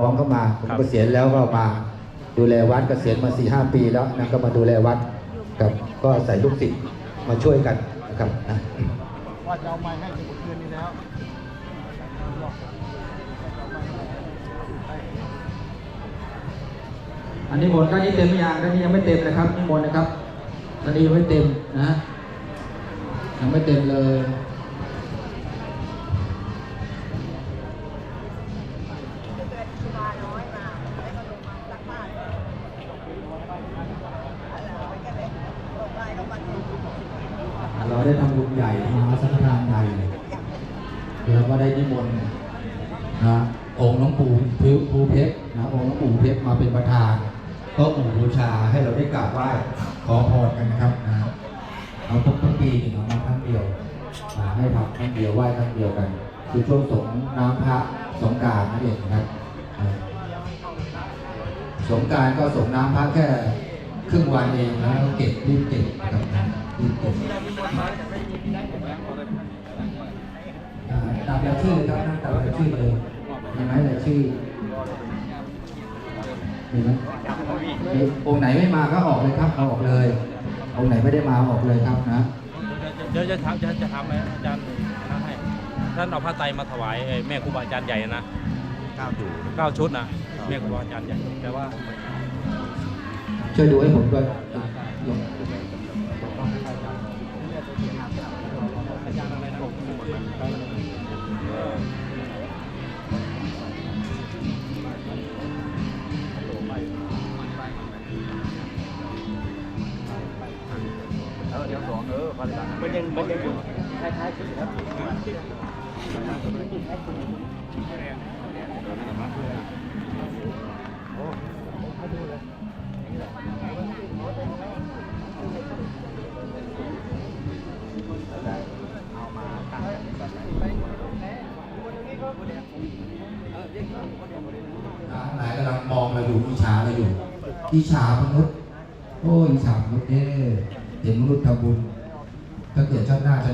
น้องเข้ามาผมครับเกษียณแล้วก็มาดูแลวัดเกษียณมา4ีหปีแล้วนะก็มาดูแลวัดกับก็ใส่ลูกศิษย์มาช่วยกันนะครับนะว่าจะเอาไม้ให้ถึงคืนนี้แล้วอันนี้หมดด้านนี้เต็มหรือยังด้านนี้ยังไม่เต็มนะครับนี่หมดนะครับด้านนี้ยังไม่เต็มนะยังไม่เต็มเลย ได้กราบไหว้ขอพรกันนะครับนะเราทุกทุกปีหนึ่งเรามาครั้งเดียวนะให้ทำครั้งเดียวไหว้ครั้งเดียวกัน คือช่วงสงน้ำพระสงการนั่นเองนะครับสงการก็สงน้ำพระแค่ครึ่งวันเองแล้วเก็บรีบเก็บนะครับนรีบเก็บตามรายชื่อครับนั่งตามรายชื่อเลยมีไหมรายชื่อ มีไหมองค์ไหนไม่มาก็ออกเลยครับเอาออกเลย องค์ไหนไม่ได้มาเอาออกเลยครับนะเดี๋ยวจะทำจะจะทำให้อาจารย์นั่นให้ท่านเอาผ้าไตรมาถวายแม่ครูบาอาจารย์ใหญ่นะก้าวอยู่เก้าชุดนะแม่ครูบาอาจารย์ใหญ่แต่ว่า ช่วยดูให้ผมด้วยลง มันยังมันยังคล้ายๆกันครับหลายกำลังมองเราอยู่อิจฉาเราอยู่อิจฉามนุษย์โอ้อิจฉามนุษย์เด้เห็นมนุษย์ทำบุญ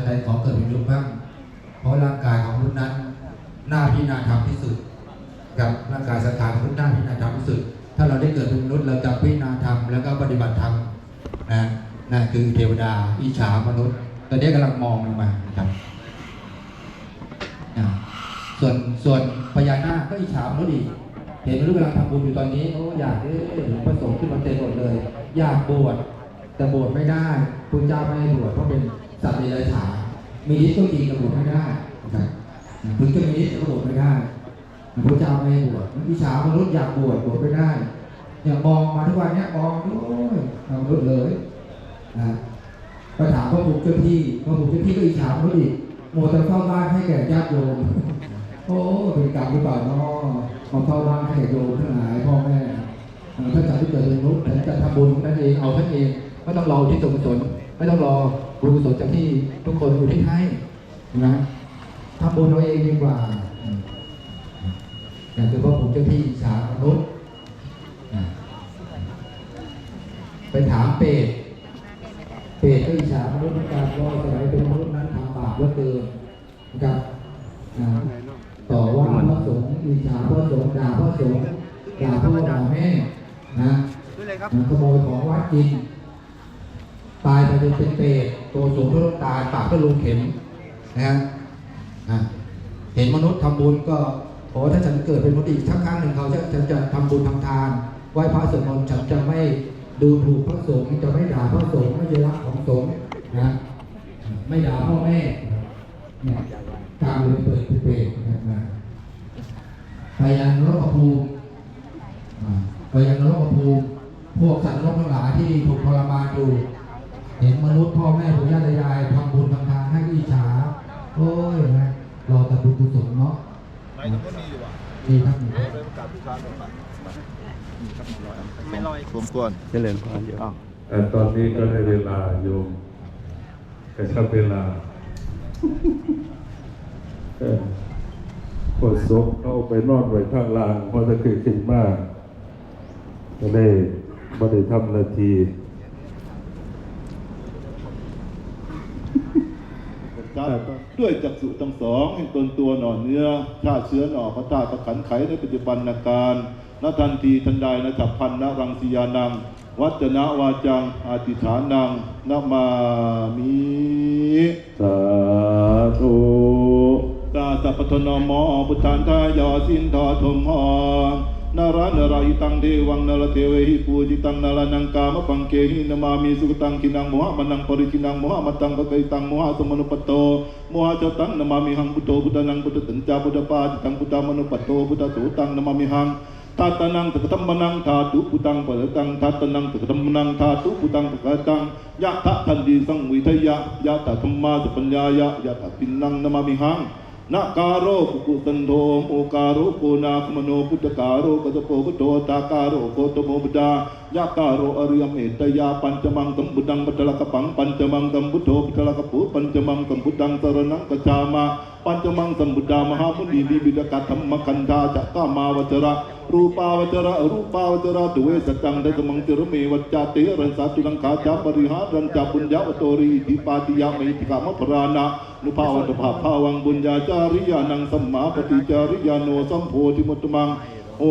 เกิดชาติหน้าชาติใดขอเกิดเป็นมนุษย์บ้างเพราะร่างกายของมนุษย์นั้นหน้าพิจารณาธรรมที่สุด กับร่างกายสังขารของมนุษย์หน้าพิจารณาธรรมที่สุด ถ้าเราได้เกิดเป็นมนุษย์เราจะพิจารณาธรรมแล้วก็ปฏิบัติธรรมนะนั่นคือเทวดาอิจฉามนุษย์ ตอนนี้กำลังมองลงมาครับอ่าส่วนส่วนพญานาคก็อิจฉามนุษย์อีกเห็นมนุษย์กำลังทำบุญอยู่ตอนนี้โอ้อยากเอ้ยพระสงฆ์ขึ้นมาเต็มหมดเลย อยากบวชแต่บวชไม่ได้คุณเจ้าไม่ให้บวชเพราะเป็น สัตว์เดรัจฉานมีฤทธิ์ก็จริงต่บวชไม่ได้นะครับคุณก็มีฤทธิ์ต่ก็บวชไม่ได้พระเจ้าไม่ให้บวชวิชามนุษย์อยากบวชบวชไม่ได้อย่างมองมาทุกวันเนี้ยมองโอ้ยมนุษย์เลยนะไปถามพระภูมิเจ้าที่พระภูมิเจ้าที่ก็อิจฉามนุษย์อีโมแต่เฝ้าบ้านให้แก่ญาติโยมโอ้เป็นกรรมหรือเปล่าเนาะมาเฝ้าบ้านให้แก่โยมทั้งหลายพ่อแม่ท่านจากที่เกิดเป็นมนุษย์แต่จะทำบุญนั่นเองเอาท่านเองไม่ต้องรอที่สกุศลไม่ต้องรอ บุญกุศลจากที่ทุกคนอุทิศให้นะทำบุญเอาเองดีกว่าอย่างคือพ่อผมเจ้าที่อิจฉามนุษย์ไปถามเปรตเปรตก็อิจฉามนุษย์เหมือนกันว่าสมัยเป็นมนุษย์นั้นทำบาปเหลือเกินนะครับต่อว่าพระสงฆ์อิจฉาพระสงฆ์ด่าพระสงฆ์ด่าพ่อด่าแม่นะด้วยเลยครับนะขโมยของวัดกิน ตายไปจนเป็นเปรตตัวสูงเท่าลูกตาลปากก็รูเข็มนะฮะเห็นมนุษย์ทำบุญก็โอ้ถ้าฉันเกิดเป็นมนุษย์อีกสักครั้งหนึ่งเขาจะฉันจะทำบุญทำทานไหว้พระสวดมนต์ฉันจะไม่ดูถูกพระสงฆ์จะไม่ด่าพระสงฆ์ไม่จะรักของสงฆ์นะไม่ด่าพ่อแม่เนี่ยตามเลยเปิดเป็นเปรตนะพยานรกภูมิอ่าไปยังนรกภูมิพวกสัตว์นรกทั้งหลายที่ถูกทรมานอยู่ อยู่อะดีครับเลยประกาศพิชาลงไปไม่ลอยผมควรเจริญพรอยู่แต่ตอนนี้ก็ได้เวลาโยมกระชับเวลาเออพอศพเข้าไปนอนไว้ข้างล่างเพราะถ้าเกิดขึ้นมากก็ได้บ่ได้ทำนาที เก้าด้วยจักษุทั้งสองแห่งตนตัวหน่อเนื้อชาติเชื้อหน่อพระธาตุประขันไขในปัจจุบันนาการณทันทีทันใดนฉับพันนรังสียานัง วัจนะวาจังอาติฐานังนามามิสาธุตาสัพพทนมอ พุทธานทายาสินทอทมหอ นารานารายตังเทวังนารเทวหิปูจิตังนารานังกามปังเกหินามามิสุขตังกินังโมหะมันังปริจินังโมหะมัตังปะเกยตังโมหะสมนุปโตโมหะจตังนามามิหังพุทโธพุทธนังพุทธตัญจาพุทธปาจิตังพุทธมนุปโตพุทธโสตังนามามิหังทัตนังตะกตัมมนังธาตุปุตังปะตังทัตนังตะกตัมมนังธาตุปุตังปะกตังยะทะทันดีสังวิทยะยะตะธรรมาสัพปัญญายะยะตะปินนังนามามิหัง นาการโรกุกตันโทโมการโรโกนาคมโนพุทธการโรกัตโปกโตตาการโรโคตโมบดายะการโรอริยเมตยาปัญจมังกัมบุดังปัตตลกปังปัญจมังกัมพุโธปัตตลกปุปัญจมังกัมพุดังสรณังกัจจามาปัญจมังสัมบุดามหามุนีบิบิดกะธรรมคันธาจะกามาวจระรูปาวจระรูปาวจระตุเวสจังได้กมังติรเมวัจจาเตรันสาตุลังคาจาปริหารันจาปุญญาวโตรีอิปาติยาเมติกามพรานะ นุภาวันตภาภาวังบุญญาจาริยานังสัมมาปฏิจาริยาโนสัมโพธิมุตตมังโอ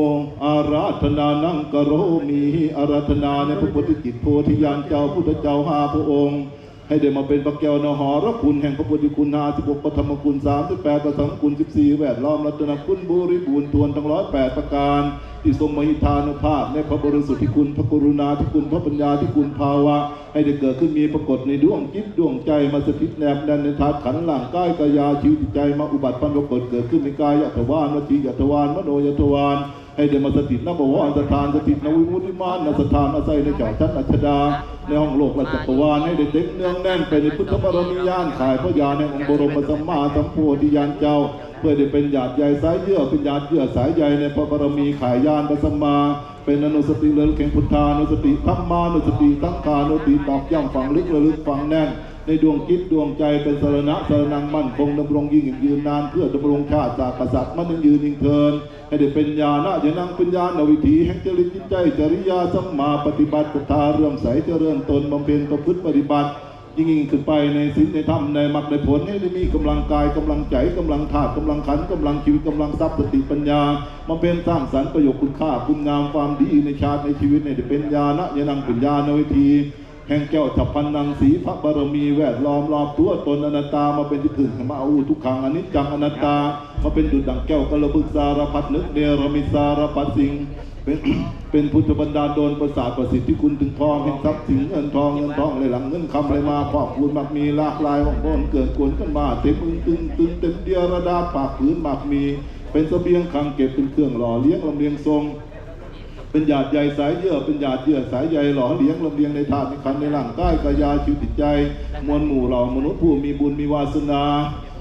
อาราธนานังกโรมีอาราธนาในพระพุทธจิตโพธิญาณเจ้าพุทธเจ้าห้าพระองค์ ให้ได้มาเป็นพระแก้วนหอรคุณแห่งพระพุทธคุณห้าสิบหกปฐมคุณสามสิบแปดประสังคุณสิบสี่แวดล้อมรัตนคุณบุริบูรณ์ทวนทั้งร้อยแปดประการ ที่ทรงมหิทานุภาพในพระบริสุทธิคุณพระกรุณาธิคุณพระปัญญาธิคุณภาวะ ให้ได้เกิดขึ้นมีปรากฏในดวงจิตดวงใจมาสถิตแนบแน่นในธาตุขันหลังกายกายาชีวิตใจมาอุบัติพันปรากฏเกิดขึ้นในกายยัตวานวจียัตวานมโนยัตวาน ให้ได้มาสถิตนบวรสถานสถิตนวิมุติมานนสถานอาศัยในเจ้าชั้นอัชดา ในห้องโลกและจักรวาลให้ได้เต็มเนืองแน่นไปในพุทธบรมีญาณขายพระญาณแห่งองค์บรมสัมมาสัมโพธิญาณเจ้า เพื่อได้เป็นญาติใหญ่สายเยื่อเป็นญาติเยื่อสายใยในพระบรมีขายญาณพระสัมมาเป็นอนุสติเลิศแข่งพุทธานุสติธรรมานุสติตั้งคานุสติตอกย่ำฝังลึกระลึกฝังแน่น ในดวงคิดดวงใจเป็นสรณะสรนังมั่นคงดำรงยิ่งยืนนานเพื่อดำรงชาติจากกษัตริย์มันยังยืนยิ่งเทินให้ได้เป็นญาณะจะนั่งเป็นญาณวิถีแห่งจริตจิตใจจริยาสัมมาปฏิบัติศรัทาเรื่อมใสเจริญตนบำเพ็ญประพฤติปฏิบัติ ยิ่งยิ่งขึ้นไปในศีลในธรรมในมรรคในผลให้ได้มีกำลังกายกำลังใจกำลังธาตุกำลังขันกำลังชีวิตกำลังทรัพย์สติปัญญามาเป็นสร้างสรรค์ประโยชน์คุณค่าคุณงามความดีในชาติในชีวิตในได้เป็นญาณะยานังเป็นญาณวิธี แห่งแก้วฉับพันนังสีพระบารมีแวดล้อมรอบตัวตนอนัตตามาเป็นที่พึ่งมาอูทุกขังอนิจจังอนัตตา มาเป็นดุจดังแก้วกระพึกสารพัดนึกเนรมิสารพัดสิ่งเป็นเป็นพุทธบรรดาลโดนประสาทประสิทธิ์ที่คุณถึงทองเห็นทรัพย์สินเงินทองเงินทองเลหลังเงินคำเลยมาครอบคูณมักมีหลากหลายของคนเกิดกวนกันมาเต็มอึ้งตึงตึงเต็มเดียระดาปากผืนมักมี เป็นเสบียงคังเก็บเป็นเครื่องหล่อเลี้ยงลำเลียงทรง เป็นหยาดใยสายเยื่อ เป็นหยาดเยื่อสายใยหล่อเลี้ยงลำเลียงในธาตุในขันธ์ในร่างกายกายาชีวิตจิตใจ มวลหมู่เหล่ามนุษย์ผู้มีบุญมีวาสนา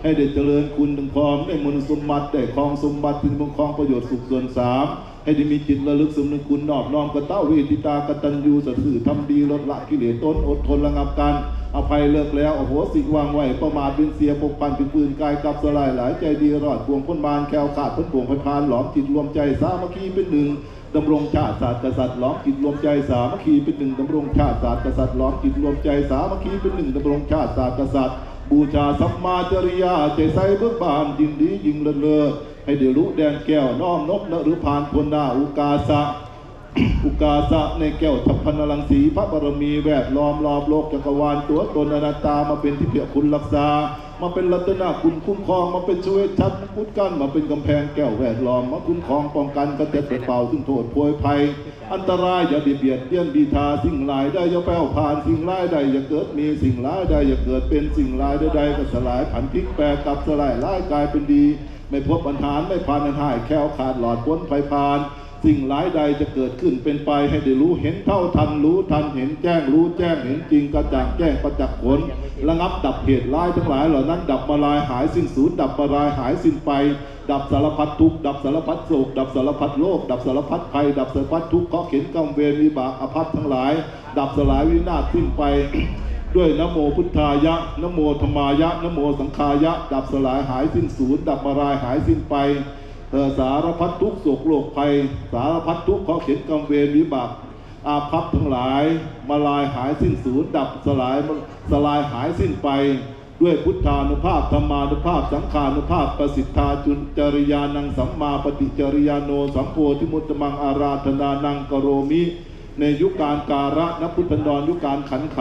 ให้ได้เจริญคุณถึงพร้อมได้มนุษย์สมบัติได้ครองสมบัติถึงมงครองประโยชน์สุขส่วนสามให้ได้มีจิตระลึกสำนึกคุณนอบน้อมกระเต้าเวทิตากตัญญูสัตย์สื่อทำดีลดละกิเลสต้นอดทนระงับกันอภัยเลิกแล้วโอ้โหสิ่งวางไว้ประมาทเป็นเสียปกปันเป็นปืนกายกับสลายหลายใจดีรอดพวงพ้นบานแคล้วขาดพ้นปวงพพานหลอมจิตรวมใจสามัคคีเป็นหนึ่ง ดำรงชาติศาสตร์กษัตริย์ล้อมจิตรวมใจสามัคคีเป็นหนึ่งดำรงชาติศาสตร์กษัตริย์ล้อมจิตรวมใจสามัคคีเป็นหนึ่งดำรงชาติศาสตร์กษัตริย์ บูชาสัมมาจริยาใจใสเบิกบานยินดียิงเลิศเลิศให้เดี๋ยวรู้แดนแก้วน้อมนบนหรือพานพลนาอุกาสะอุกาสะในแก้วทัพพนลังสีพระบารมีแวดล้อมรอบโลกจักรวาลตัวตนอนัตตามาเป็นที่เพียคุณรักษา มาเป็นรัตนาคุณคุ้มครอง มาเป็นช่วยชัดพุทธกัน มาเป็นกำแพงแก้วแวดล้อม มาคุ้มครองป้องกันกระเจ็ดเป่าซึ่งโทษโพยภัย อันตรายอย่าเบียดเบียดเบี้ยนบีทาสิ่งหลายได้อย่าแป้วผ่านสิ่งร้ายใดอย่าเกิดมีสิ่งร้ายใดอย่าเกิดเป็นสิ่งร้ายใดๆก็สลายผันพลิกแปรกลับสลายร้ายกลายเป็นดี ไม่พบปัญหาไม่พานอันหายแคล้วขาดหลอดพ้นไฟพาน สิ่งร้ายใดจะเกิดขึ้นเป็นไปให้ได้รู้เห็นเท่าทันรู้ทันเห็นแจ้งรู้แจ้งเห็นจริงกระจ่างแจ้งประจักษ์ผลระงับดับเหตุร้ายทั้งหลายเหล่านั้น ดับมาลายหายสิ้นสูญดับมาลายหายสิ้นไป ดับสารพัดทุกข์ดับสารพัดโศกดับสารพัดโลกดับสารพัดภัยดับสารพัดทุกข์เคราะห์เข็นกรรมเวรวิบากอาภัพทั้งหลาย ดับสลายวินาศสิ้นไปด้วยนโมพุทธายะนโมธรรมายะนโมสังขายะ ดับสลายหายสิ้นสูญดับมาลายหายสิ้นไป เอสารพัดทุกโศกโรคภัย สารพัดทุกข์เคราเข็นกรรมเวรวิบาก อาภัพทั้งหลาย มาลายหายสิ้นสูญดับสลายสลายหายสิ้นไป ด้วยพุทธานุภาพธรรมานุภาพ สังขานุภาพประสิทธาจุนจริยานังสัมมาปฏิจริยาโนสัมโพธิมุตตมังอาราธนานังกโรมิ ในยุคการการะนพุทธันดรยุคการขันไข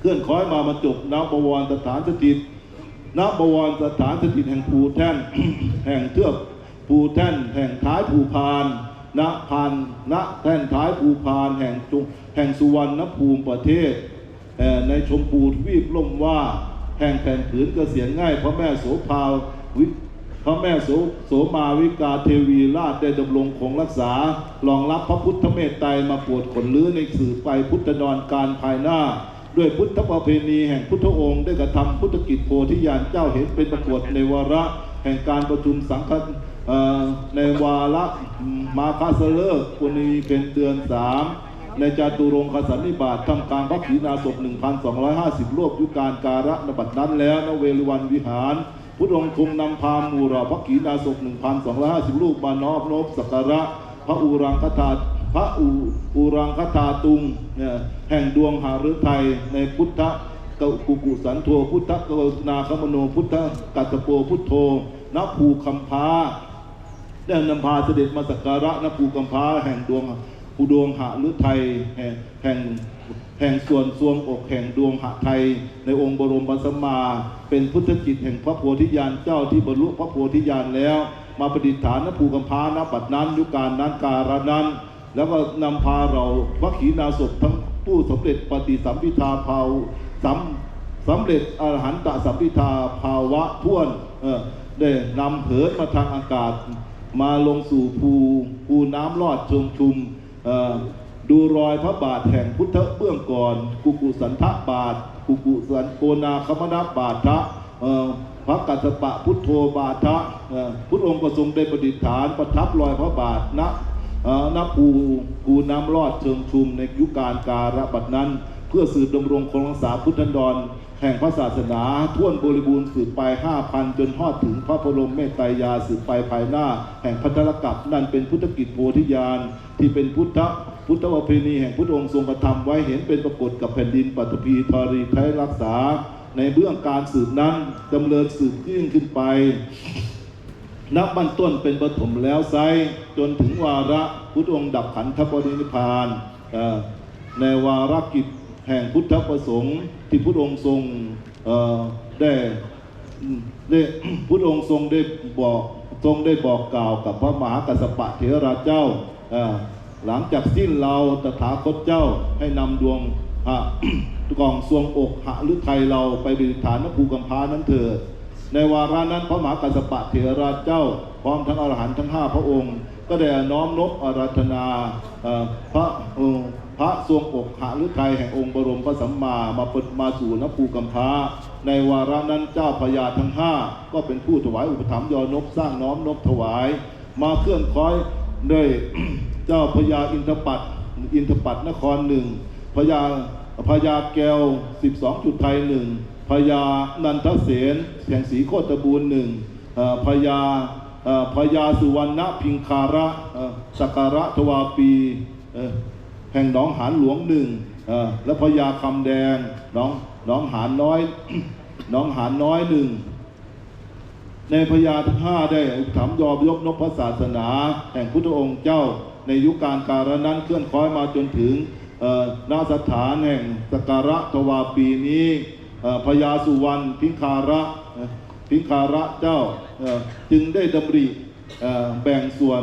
เคลื่อนคล้อยมาบรรจุนบวรสถานสถิตนบวรสถานสถิตแห่งภูแท่นแห่งเทือก ภูแท่นแห่งท้ายภูพานณพานณแท่นท้ายภูพานแห่งจุแห่งสุวรรณภูมิประเทศ ในชมพูทวีปล่มว่า แห่งแผ่นผืนเกษียณง่ายพระแม่โสภาวิพระแม่โสโสมาวิกาเทวีราชได้ดำรงคงรักษา รองรับพระพุทธเมตไตรมาปวดขนลื้อในสื่อไปพุทธนอนการภายหน้า ด้วยพุทธประเพณีแห่งพุทธองค์ได้กระทำพุทธกิจโพธิญาณเจ้าเห็นเป็นประกวดในวาระ แห่งการประชุมสังฆ ในวาระมาคาสเลิกปุณีเป็นเดือนสามในจาตุรงคสันนิบาตทำกลางพระขีณาสพ1,250 รวบยุการการะนบัดนั้นแล้วนเวลุวันวิหาร พุทธองค์ทรงนำพามูราพระขีณาสพ1,250 รูปมานอบนบสักการะ พระอุรังคธาพระอุอุรังคธาตุงแห่งดวงหาฤทัยในพุทธกกุกุสันโธพุทธกรุณาคมโนพุทธกัตตโปพุทโธนภูคัมภา ได้นำพาเสด็จมาสักการะนภูกัมพาแห่งดวงอุดวงหฤทัยแห่งแห่งแห่งส่วนสวงอกแห่งดวงหะไทย ในองค์บรมปัสมา เป็นพุทธจิตแห่งพระโพธิญาณเจ้าที่บรรลุพระโพธิญาณแล้ว มาประดิษฐานนภูกัมพาณบัดนั้นยุการนั้นการนั้น แล้วก็นำพาเราพระขีณาสพทั้งผู้สำเร็จปฏิสัมพิทาภาวสัมสำเร็จอรหันตสัมพิทาภาวะท่วนเออได้นำเหินมาทางอากาศ มาลงสู่ภูภูน้ำลอดเชิงชุมดูรอยพระบาทแห่งพุทธเบื้องก่อน กุกุสันทะบาท กุกุสันโกนาคมนาบาทะพระกัสปะพุทโธบาทะพุทธองค์ประทรงได้ประดิษฐานประทับรอยพระบาทณณภูภูน้ำรอดเชิงชุมในยุคการการะบัดนั้น เพื่อสืบดำรงคงรักษาพุทธันดร แห่งพระศาสนาท่วนบริบูรณ์สืบไปห้าพันจนทอดถึงพระบรมเมตตรยาสืบไปภายหน้า แห่งพัทรกับนั่นเป็นพุทธกิจโพธิญาณที่เป็นพุทธพุทธประเพณีแห่งพุทธองค์ทรงกระทำไว้เห็นเป็นปรากฏกับแผ่นดินปัตภีธารีไทยรักษา ในเบื้องการสืบนั้นดำเนินสืบยิ่งขึ้นไป นับบันต้นเป็นปฐมแล้วไซจนถึงวาระพุทธองค์ดับขันธปรินิพานในวาระกิจ แห่งพุทธประสงค์ที่พุทธองค์ทรงได้ได้พุทธองค์ทรงได้บอกทรงได้บอกกล่าวกับพระมหากัสสปะเถระเจ้า หลังจากสิ้นเราตถาคตเจ้าให้นำดวงอะกล่องสวงอกหะฤทัยเราไปบริฐานนภูกัมพานั้นเถิดในวาระนั้นพระมหากัสสปะเถระเจ้า พร้อมทั้งอรหันต์ทั้งห้าพระองค์ ก็ได้น้อมนบอาราธนาพระองค์ พระทรงอกหฤทัยแห่งองค์บรมพระสัมมามาเปิดมาสู่นภูกัมพาในวาระนั้นเจ้าพญาทั้งห้าก็เป็นผู้ถวายอุปถัมภ์ยอนบสร้างน้อมนบถวาย มาเคลื่อนคล้อยด้วยเจ้าพญาอินทปัตอินทปัตนครหนึ่งพญาพญาแก้ว 12 จุดไทยหนึ่งพญานันทเสนแห่งศรีโคตบูรณ์หนึ่งพญาพญาสุวรรณพิงคาระสักการะทวาปี แห่งหนองหานหลวงหนึ่งและพญาคำแดงหนองหนองหานน้อยหนองหานน้อยหนึ่งในพญาทั้งห้าได้อุปถัมยอมยกนพศาสนา แห่งพุทธองค์เจ้า ในยุคการการนั้นเคลื่อนคล้อยมาจนถึงเอ่อณสถานแห่งสกการะทวาปีนี้พญาสุวรรณพิงคาระพิงคาระเจ้าจึงได้ดำริแบ่งส่วน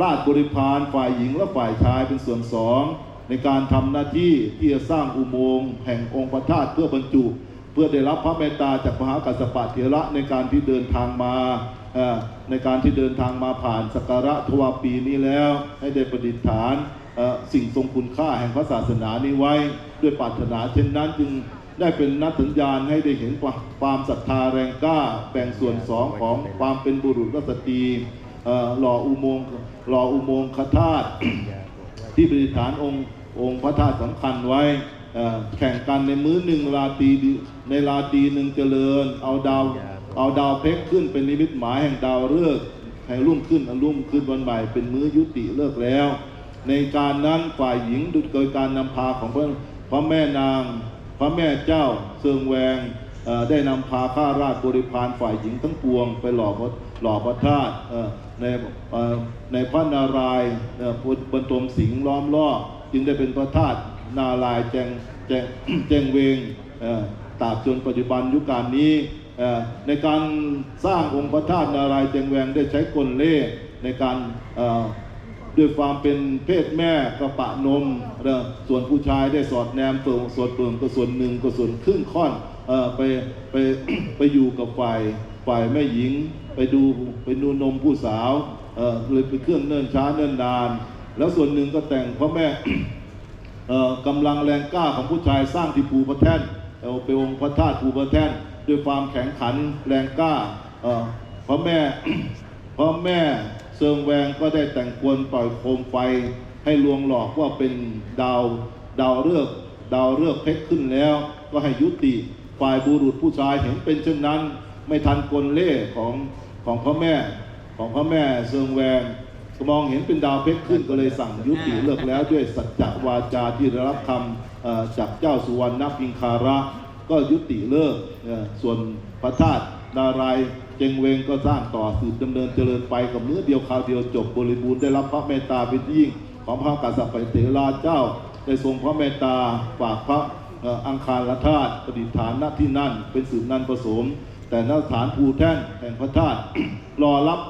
ราชบริพารฝ่ายหญิงและฝ่ายชายเป็นส่วนสองในการทำหน้าที่ที่จะสร้างอุโมงค์แห่งองค์พระธาตุเพื่อบรรจุ เพื่อได้รับพระเมตตาจากมหากัสสปะเถระในการที่เดินทางมาในการที่เดินทางมาผ่านสักการะทวาปีนี้แล้ว ให้ได้ประดิษฐานสิ่งทรงคุณค่าแห่งพระศาสนานี้ไว้ ด้วยปรารถนาเช่นนั้นจึงได้เป็นนัดสัญญาณให้ได้เห็นความศรัทธาแรงกล้าแบ่งส่วนสองของความเป็นบุรุษและสตรีหล่ออุโมงค์ หล่ออุโมงค์คธาตุที่ประดิษฐานองค์องค์พระธาตุสำคัญไว้เอ่อแข่งกันในมื้อหนึ่งราตรีในราตรีหนึ่งเจริญ เอาดาวเอาดาวเพชรขึ้นเป็นนิมิตหมายแห่งดาวฤกษ์แห่งรุ่งขึ้นอันรุ่งขึ้นวันใหม่เป็นมื้อยุติเลิกแล้ว ในการนั้นฝ่ายหญิงดุจเกิดการนำพาของพระพระแม่นาง พระแม่เจ้าเซิงแวงเอ่อได้นำพาข้าราชบริพารฝ่ายหญิงทั้งปวงไปหล่อพระหล่อพระธาตุเอ่อ ในในพระนารายณ์เอ่อบนตมสิงห์ล้อมรอจึงได้เป็นพระธาตุนารายณ์แจงแจงแจงเวงตราบจนปัจจุบันยุคการนี้ในการสร้างองค์พระธาตุนารายณ์แจงแวงได้ใช้กลเล่ในการด้วยความเป็นเพศแม่กระปะนม ส่วนผู้ชายได้สอดแนมส่วนส่วนเบิ่งก็ส่วนหนึ่งก็ส่วนครึ่งค่อนไปไปไปอยู่กับฝ่าย ฝ่ายแม่หญิงไปดูไปดูนมผู้สาวเอ่อเลยไปเครื่องเนิ่นช้าเนิ่นนาน แล้วส่วนหนึ่งก็แต่งพ่อแม่เอ่อกำลังแรงกล้าของผู้ชายสร้างที่ภูพระแท่นเอาไปองค์พระธาตุภูพระแท่นด้วยความแข็งขันแรงกล้าเอ่อพระแม่พระแม่เซิงแวงก็ได้แต่งกวนปล่อยโคมไฟให้ลวงหลอกว่าเป็นดาวดาวฤกษ์ดาวฤกษ์เพชรขึ้นแล้ว ก็ให้ยุติฝ่ายบุรุษผู้ชายเห็นเป็นเช่นนั้น ไม่ทันกลเล่ของของพระแม่ของพระแม่เซิงแวงมองเห็นเป็นดาวเพชรขึ้นก็เลยสั่งยุติเลิกแล้วด้วยสัจจวาจาที่ได้รับคำจากเจ้าสุวรรณพิงคาระ ก็ยุติเลิกส่วนพระธาตุนารายเจงเวงก็สร้างต่อสืบดำเนินเจริญไปกับเนื้อเดียวคราวเดียวจบบริบูรณ์ได้รับพระเมตตาเป็นยิ่ง ของพระกษัตริย์เถราเจ้าได้ทรงพระเมตตาฝากพระอังคารละธาตุประดิษฐานณที่นั่นเป็นสืบนันผสม แต่ณฐานภูแท่นแห่งพระธาตุรอรับ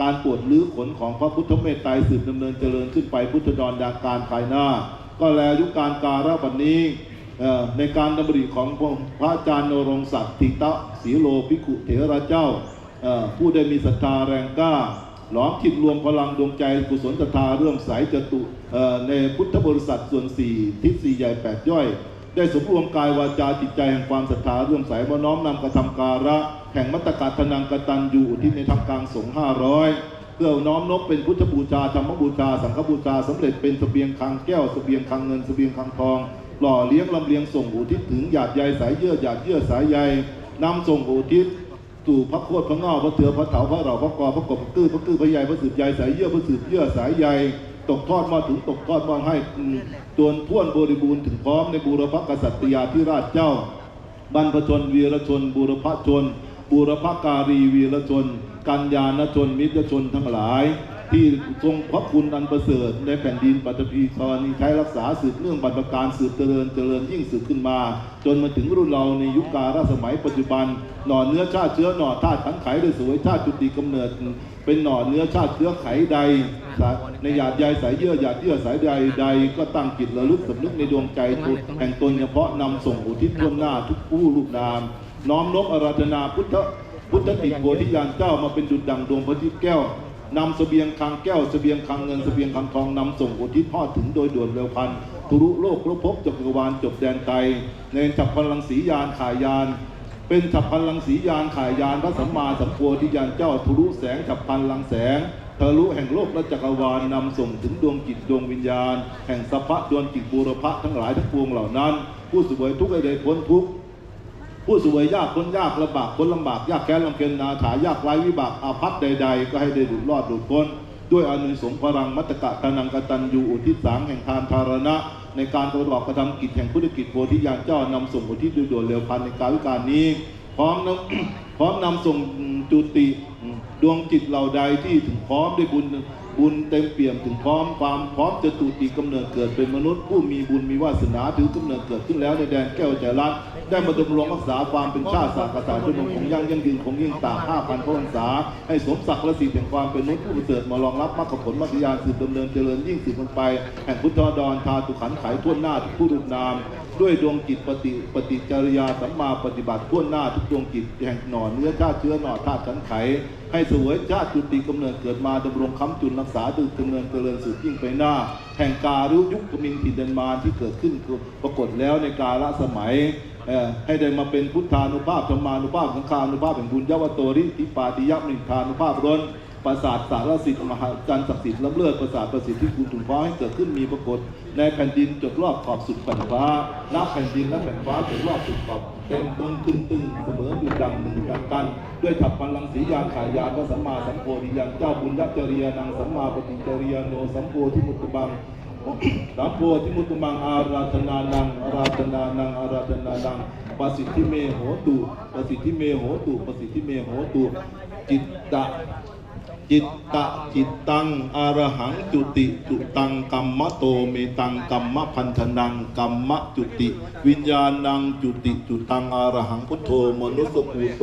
การปวดลื้อขนของพระพุทธเมตไตรสืบดำเนินเจริญขึ้นไปพุทธดอนยาการภายหน้า ก็แลยุคการการะบัดนี้ในการดำริของพระอาจารย์นรงศักดิ์ทิตะศีโลภิกขุเถระเจ้า ผู้ได้มีศรัทธาแรงกล้าหลอมจิตรวมพลังดวงใจกุศลศรัทธาเรื่องสายจตุในพุทธบริษัทส่วนสี่ทิศสี่ใหญ่แปดย่อย ได้สมรวมกายวาจาจิตใจแห่งความศรัทธาเรื่องสายมาน้อมนำกระทำการะแห่งมัตตกาธนังกตันอยูอุที่ในทำกลางสงฆ์ห้าร้อยเพื่อน้อมนบเป็นพุทธบูชาธรรมบูชา สังฆบูชาสำเร็จเป็นสเสบียงคังแก้วสเสบียงคังเงินสเสบียงคังทอง หล่อเลี้ยงลำเลียงส่งอุทิศถึงหยาดใยสายเยื่อหยาดเยื่อสายใยนำส่งอุทิศสู่พระโคตรพระงาพระเถือพระเถาพระเราพระกอพระกบพระกื้อพระกื้อพระใหญ่พระสืบใยสายเยื่อพระสืบเยื่อสายใย ตกทอดมาถึงตกทอดมาให้จวนท่วนบริบูรณ์ถึงพร้อมในบูรพกษัตริยาธิราชเจ้า บรรพชนวีรชน บูรพชน บูรพการีวีรชน กัญญาณชน มิตรชนทั้งหลาย ที่ทรงพระคุณอันประเสริฐในแผ่นดินปัตตภีธรณีใช้รักษาสืบเนื่องบรรพการสืบเจริญเจริญยิ่งสืบขึ้นมา จนมาถึงรุ่นเราในยุคกาลสมัยปัจจุบัน หน่อเนื้อชาติเชื้อหน่อธาตุขันไขโดยสวยชาติจุติกำเนิด เป็นหน่อเนื้อชาติเชื้อไขใด ในหยาดใยสายเยื่อหยาดเยื่อสายใดใด ก็ตั้งจิตระลึกสำนึกในดวงใจตนแห่งตนเฉพาะนำส่งอุทิศทั่วหน้าทุกผู้รูปนาม น้อมนบอาราธนาพุทธพุทธติโกธิยานเจ้ามาเป็นดุจดังดวงพระทิพย์แก้ว นำเสบียงคลังแก้วเสบียงคลังเงินเสบียงคลังทองนำส่งอุทิศทอดถึงโดยด่วนเร็วพันทุรุโลกครบภพจักรวาลจบแดนไกลในจับพลังสียานขายยานเป็นฉับพลันลังสียานขายยานพระสัมมาสัมโพธิญาณเจ้าทุรุแสงฉับพลันลังแสงทะลุแห่งโลกและจักรวาลนำส่งถึงดวงจิตดวงวิญญาณ แห่งสัพพะดวงจิตบูรพะทั้งหลายทั้งปวงเหล่านั้น ผู้เสวยทุกข์ใดพ้นทุกข์ ผู้สวยยากพ้นยากลำบากพ้นลำบากยากแค้นลำเค็ญนาถายากไร้วิบากอาภัพใด ๆ ก็ให้ได้หลุดรอดหลุดพ้นด้วยอานุสงส์พลังมัตตกะตานังกตันยูอุทิศสางแห่งทานธารณะ ในการประกอบกระทำกิจแห่งพุทธกิจโพธิญาณเจ้านำส่งอุทิศโดยด่วนเร็วพันในการวิการนี้ พร้อมนำพร้อมนำส่งจุติดวงจิตเหล่าใดที่ถึงพร้อมด้วยบุญ บุญเต็มเปี่ยมถึงพร้อมความพร้อมจะตุติกำเนิดเกิดเป็นมนุษย์ ผู้มีบุญมีวาสนาถือกำเนิดเกิดขึ้นแล้วในแดนแก้วใจรัตน์ได้มาดำรงรักษาความเป็นชาติศาสตร์กษัตริย์จนคงยั่งยั่งยืนคงยิ่งตากห้าพันพระพรรษาให้สมศักดิ์และสิทธิ์แห่งความเป็นมนุษย์ผู้ประเสริฐมารองรับมรรคผลมรรคญาณสืบดำเนินเจริญยิ่งสืบมันไป แห่งพุทธดอนทาตุขันไขทั่วหน้าผู้รูปนาม ด้วยดวงจิตปฏิปฏิจริยาสัมมาปฏิบัติทั่วหน้าทุกดวงจิตแห่งหน่อเนื้อชาติเชื้อหน่อธาตุขันไขให้สวยชาติจุติกำเนิดเกิดมาดำรงค้ำจุนรักษาดึงดำเนินเจริญสืบยิ่งไปหน้า แห่งการุยุคกมินทินเดนมารที่เกิดขึ้นปรากฏแล้วในกาลสมัยให้ได้มาเป็นพุทธานุภาพธรรมานุภาพสังฆานุภาพแห่งบุญยวโตริทิปาติยมินทานุภาพร้นปราสาทสารสิทธิ์มหาจันทร์ศักดิ์สิทธิ์ล้ำเลิศปราสาทประสิทธิ์ที่คุณถุงฟ้าให้เกิดขึ้นมีปรากฏ ในแผ่นดินจดรอบขอบสุดแผ่นฟ้านับแผ่นดินและแผ่นฟ้าจดรอบสุดขอบเป็นตึงตึงตึงเสมอ ดังหนึ่งดังกัน ด้วยฉับพลังสียานขายานพระสัมมาสัมโพธิญาณเจ้าบุญยัจเจริยานังสัมมาปฏิจริยาโนสัมโพธิมุตตบังสัมโพธิมุตตบังอาราธนานังอาราธนานังอาราธนานังปสิทธิเมโหตุปสิทธิเมโหตุปสิทธิเมโหตุจิตตะ จิตตะจิตตังอารหังจุติจุตังกัมมะโตเมตังกัมมะพันธนังกัมมะจุติ วิญญาณังจุติจุตังอารหังพุทโธมนุสสภูโต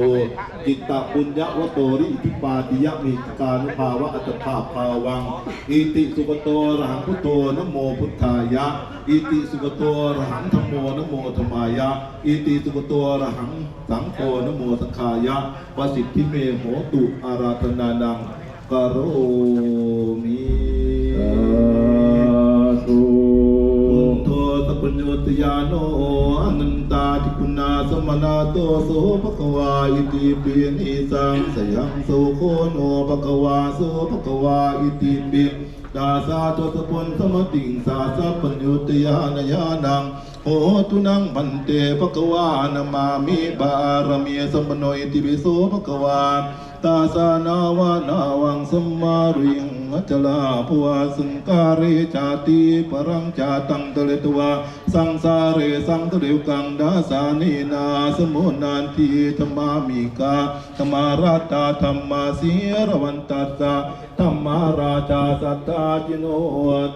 จิตตะปุญญวโตริอิทิปาติยะมิกานุภาวะอัตภาพภาวัง อิติสุปโตอรหังพุทโธนโมพุทธายะ อิติสุปโตอรหังธรรมโมนโมธรรมายะ อิติสุปโตอรหังสังโฆนโมสังฆายะวสิทธิเมโหตุอาราธนานัง กโรมิสาธุพุทโธสัพพญโยตยาโนอนันตาทิคุณาสมนาโตโสภควาอิติปินิสังสยังโสโคโนภควาโสภควาอิติปิดาสาโตสปุนสมติงสาสัพพญโยตยานยานังโหตุนังบันเตภควานามามิบารมีสัมปโนอิติปิโสภควา ตาสานาวานาวังสัมมาริง จลาภวาสังการิจาติปรังจาตังตะเลตวาสังสาเรสังตะเรวกังดาสานีนาสมุนานทีธรรมามิกาธรรมาราตาธรรมาสีรวันตัสสะธรรมาราชาสัตตาจิโน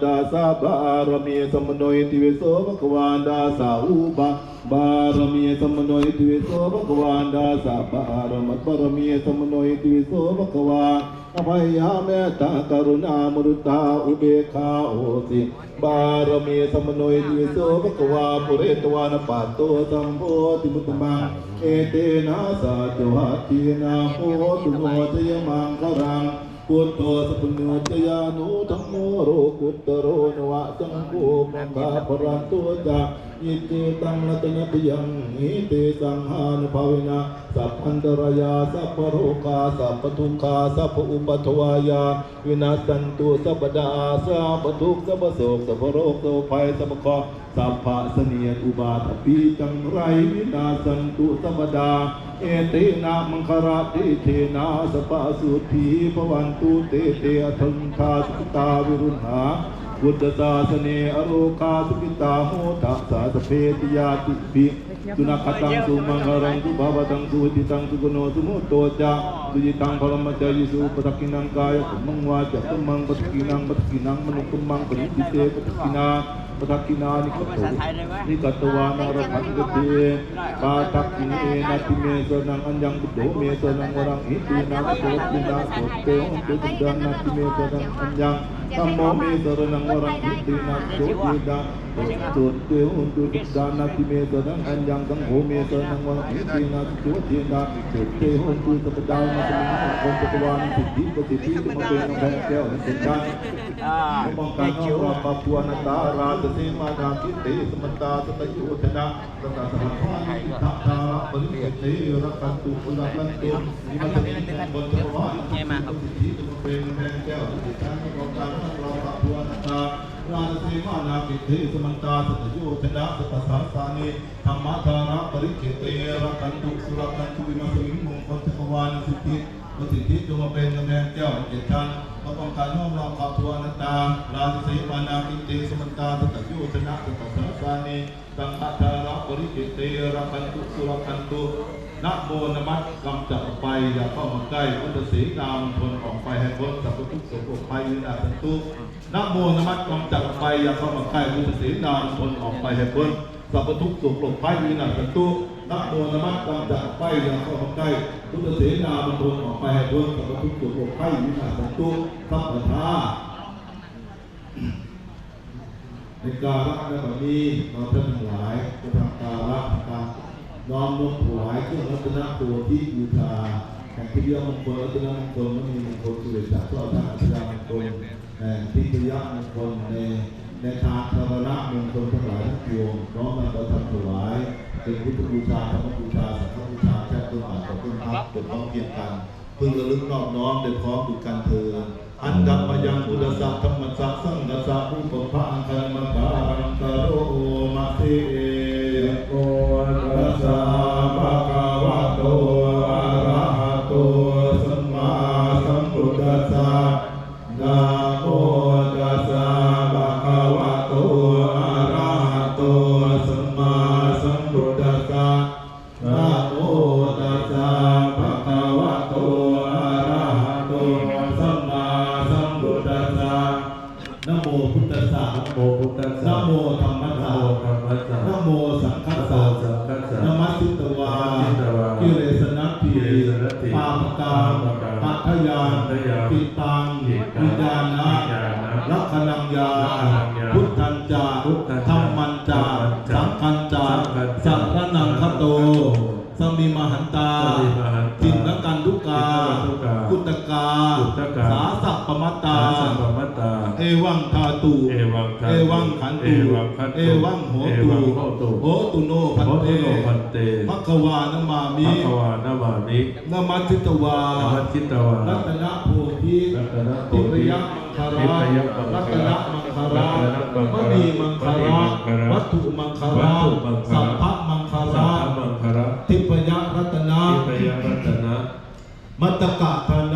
ดาสาบารมีสมโนยติเวโสภควานดาสาอุบาบารมีสมโนอิติเวโสภควานดาสะบารมัตบารมีสมโนอิติเวโสภควา ภัยยาเมตตากรุณามรุตาอุเบกขาโอสิบารมีสมนอิติวิโสภควาปุเรตวานปัตโตสัมโพธิมุตมังเอเตนะสัจวัตถินาโพตุโนทยมังครังพุทโธสัพพโญตยานุธรรมโมรกุตโรนวะสังโฆมังคาปรันตุจัก อิติตังรัตนติยังอิติสังหานุภาเวนะสัพพันตรายาสัพพโรกาสัพพทุกขาสัพพอุปัทวายา วินาสันตุสัพพดาสัพพทุกสัพพโศกสัพพโรคสัพพภัยสัพพคราะห์สัพพะเสนียอุบาทปีจังไรวินาสันตุสัพพดา เอเตนะมังคาราติเทนะสปะสุธีภวันตุเตเตอทันทาสุตาวิรุณหา บุตตาสเนอโรคาสุกิตาโหตัสสะสเพติยาติปิสุนัขตังสุมังครังสุภาวตังสุติตังสุกโนสุมุตโตจะสุจิตังพลมัจจยิสุปทักกินังกายสุมังวาจะตุมังปทักกินังปทักกินังมนุคุมังปนิติเตปทักกินาปทักกินานิกัตโตนิกัตวานารพันกเตปาทักกิเนนาติเมสนังอัญญังบุตโตเมสนังวรังอิตินาโสตินาโสเตหะตุตุดันนาติเมสนังอัญญัง ธัมโมเมสนังวรังอิตินาโสติดาตุเตหะตุตุดันนาติเมสนังอัญญังสังโฆเมสนังวรังอิตินาโสติดาตุเตหะตุสัพดามาสมิงคนปตวานสิทธิปฏิทิตุมาเป็นกำแพงแก้วเป็นกันอ่าป้องกันเอาราปะปัวนาตาราตเสมานาคิเตสมันตาสตยุธนะตตาสมัครทิทัตาระปริเตระกันตุปุระกันตุนิมัตติบนจักรวาลสิทธิตุเป็นแห่งแก้วสิทธิป้องกันเอาราปะปัวนาตาราตเสมานาคิเตสมันตาสตยุธนะสตสาสานิธรรมะธาระปริเตระกันตุสุรกันตุวิมัสมิงมงคลจักรวาลสิทธิ ประสิทธิจงมาเป็นกำแพงแก้วเจ็ดชั้นพระป้องกันห้อมรอบขอบทัวนัตตาราชสีมานาคิเตสมันตาตตะยุชนะตตะสรสานีสังฆทาระปริกิเตระกันตุสุรกันตุนะโมนมัสกำจัดไปอย่าเข้ามาใกล้วัตสีนามทนออกไปให้พ้นสัพพทุกข์สกปรกไปวินาศสันตุนะโมนมัสกำจัดไปอย่าเข้ามาใกล้วัตสีนามทนออกไปให้พ้นสัพพทุกข์สกปรกไปวินาศสันตุ นะโมนมัสกำจัดออกไปอย่าเข้ามาใกล้พุทธเสนาบรรทนออกไปให้พ้นสัพพทุกข์สกปรกไปวินาศสันตุสัพพทาในการละและแบบนี้เราท่านทั้งหลายจะทำการละการน้อมนบถวายเครื่องรัตนโพธิบูชาแห่งพิทยามงคลรัตนมงคลมณีมงคลสุเดชจากรเราท่านอัจฉริยมงคลแห่งพิทยามงคลในในทางธารณะมงคลทั้งหลายทั้งปวงน้อมนำเราทำถวาย เป็นพุทธบูชาธรรมบูชาสังฆบูชาแค่ต้นบาทต่อต้นพักเป็นพร้อมเพียงกันพึงระลึกนอบน้อมโดยพร้อมดุจกันเถิดอันดับมายังพุทธสัพธรรมสัพสังฆสัพผู้ปกพระอังคารมังคา มีมหันตา ทินนกันทุกา กุตกา สาสัพปมัตตา เอวังธาตู เอวังขันตู เอวังโหตู โหตุโนพันเตมัคควานมามินมัติตวา รัตนโพธิทิพยมังคารารัตนมังคารา มณีมังคารา วัตถุมังคาราสัพ matakatan